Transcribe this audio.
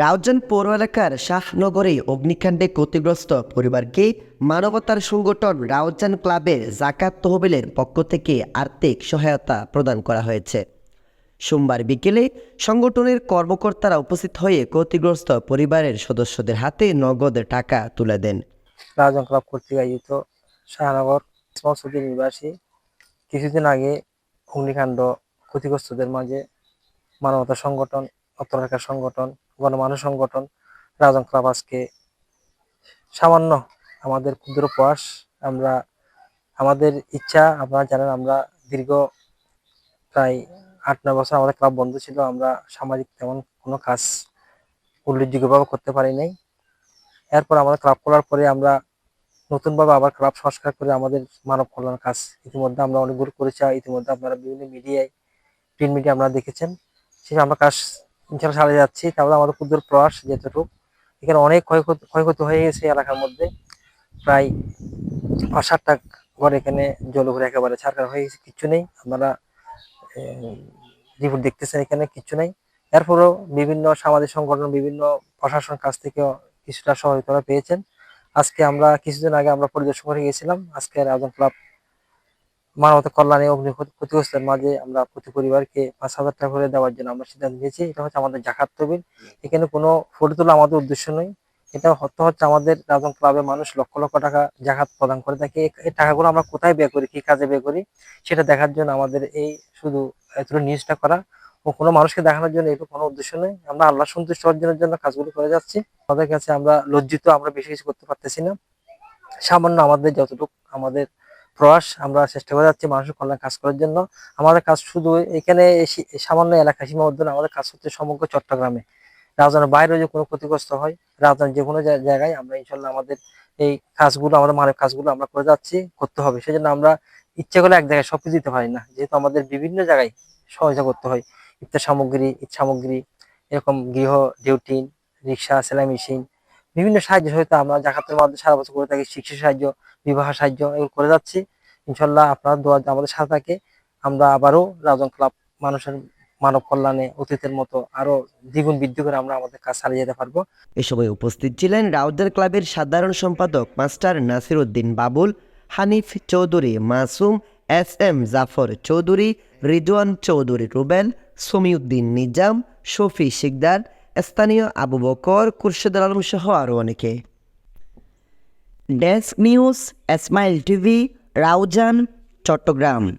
রাউজান পৌর এলাকার শাহনগরে অগ্নিকাণ্ডে ক্ষতিগ্রস্ত পরিবারকে মানবতার সংগঠন রাউজান ক্লাবের জাকাত তহবিলের পক্ষ থেকে আর্থিক সহায়তা প্রদান করা হয়েছে। সোমবার বিকেলে সংগঠনের কর্মকর্তারা উপস্থিত হয়ে ক্ষতিগ্রস্ত পরিবারের সদস্যদের হাতে নগদ টাকা তুলে দেন। রাজন ক্লাব কর্তৃক আয়োজিত শাহনগর সিটি নিবাসী কিছুদিন আগে অগ্নিকাণ্ড ক্ষতিগ্রস্তদের মাঝে মানবতা সংগঠন অত্তরাকার সংগঠন, গণমানুষ সংগঠন, রাজন ক্লাব আজকে সামান্য আমাদের ক্ষুদ্র প্রয়াস। আমরা, আমাদের ইচ্ছা, আপনারা জানেন আমরা দীর্ঘ প্রায় আট, নয় বছর আমাদের ক্লাব বন্ধ ছিল, আমরা সামাজিক তেমন কোনো কাজ উল্লেখযোগ্যভাবে করতে পারি নাই। এরপর আমাদের ক্লাব খোলার পরে আমরা নতুনভাবে আবার ক্লাব সংস্কার করে আমাদের মানব কল্যাণ কাজ ইতিমধ্যে আমরা অনেকগুলো করেছি ইতিমধ্যে আপনারা বিভিন্ন মিডিয়ায়, প্রিন্ট মিডিয়া আমরা দেখেছেন। সেই আমরা কাজ ইনশাল্লাহ চালিয়ে যাচ্ছি। তারপরে আমাদের ক্ষুদ্র প্রয়াস যেটুকু এখানে অনেক ক্ষয়ক্ষতি ক্ষয়ক্ষতি হয়ে গেছে এলাকার মধ্যে। প্রায় পাঁচ ষাটটা ঘর এখানে জল উপরে একেবারে ছাড়কার হয়ে গেছে, কিচ্ছু নেই। আপনারা রিপোর্ট দেখতেছেন এখানে, কিচ্ছু নেই। এরপরেও বিভিন্ন সামাজিক সংগঠন, বিভিন্ন প্রশাসন কাছ থেকেও কিছুটা সহযোগিতা পেয়েছেন। আজকে আমরা কিছুদিন আগে আমরা পরিদর্শন করে গেছিলাম। আজকে রাজন ক্লাব মানবতা কল্যাণে অগ্নি ক্ষতি- ক্ষতিগ্রস্তের মাঝে আমরা প্রতি পরিবারকে পাঁচ হাজার টাকা করে দেওয়ার জন্য আমরা সিদ্ধান্ত নিয়েছি। এটা হচ্ছে আমাদের জাকাত তহবিল। এখানে কোনো ফটো তোলা আমাদের উদ্দেশ্য নয়। এটা হতে হচ্ছে আমাদের রাজন ক্লাবের মানুষ লক্ষ লক্ষ টাকা জাকাত প্রদান করে থাকে। এই টাকাগুলো আমরা কোথায় ব্যয় করি, কি কাজে ব্যয় করি, সেটা দেখার জন্য আমাদের এই শুধু এতটুকু নিউজটা করা ও কোনো মানুষকে দেখানোর জন্য এটা কোনো উদ্দেশ্য নেই আমরা আল্লাহ সন্তুষ্ট অর্জনের জন্য কাজগুলো করে যাচ্ছি। আমাদের কাছে আমরা লজ্জিত আমরা বেশি কিছু করতে পারতেছি না। সামান্য আমাদের যতটুকু আমাদের প্রয়াস, আমরা চেষ্টা করে যাচ্ছি মানুষের কল্যাণ কাজ করার জন্য। আমাদের কাজ শুধু এখানে সামান্য এলাকা সীমাবদ্ধ আমাদের কাজ হচ্ছে সমগ্র চট্টগ্রামে। রাজধানীর বাইরে যে কোনো ক্ষতিগ্রস্ত হয়, রাজধানীর যে কোনো জায়গায় আমরা ইনশাল্লাহ আমাদের এই কাজগুলো, আমাদের মানব কাজগুলো আমরা করে যাচ্ছি, করতে হবে। সেজন্য আমরা ইচ্ছে করলে এক জায়গায় সবকিছু দিতে পারি না। যেহেতু আমাদের বিভিন্ন জায়গায় সহযোগিতা করতে হয়। ইফতার সামগ্রী, ঈদ সামগ্রী, এরকম গৃহ ডিউটি রিক্সা, সেলাই মেশিন বিভিন্ন সাহায্য সহায়তা আমরা জাকাতের মাধ্যমে সারা বছর করে থাকি, শিক্ষা সাহায্য, বিবাহ সাহায্য এগুলো করে যাচ্ছি। ইনশাল্লাহ আপনার দোয়া আমাদের সাথে থাকে, আমরা আবারও রাজন ক্লাব মানুষের মানব কল্যাণে, অতীতের মতো আরও দ্বিগুণ বৃদ্ধি করে আমরা আমাদের কাজ চালিয়ে যেতে পারব। এ সময় উপস্থিত ছিলেন রাউজান ক্লাবের সাধারণ সম্পাদক master Nasir Uddin Babul, Hanif Chowdhury Masum, S M Jafar Chowdhury, Rizwan Chowdhury Rubel, Samiuddin Nizam, Shafi Sikdar স্থানীয় আবু বকর খুরশেদ আলম সহ আরও অনেকে। Desk news Esmail TV Raozan Chattogram.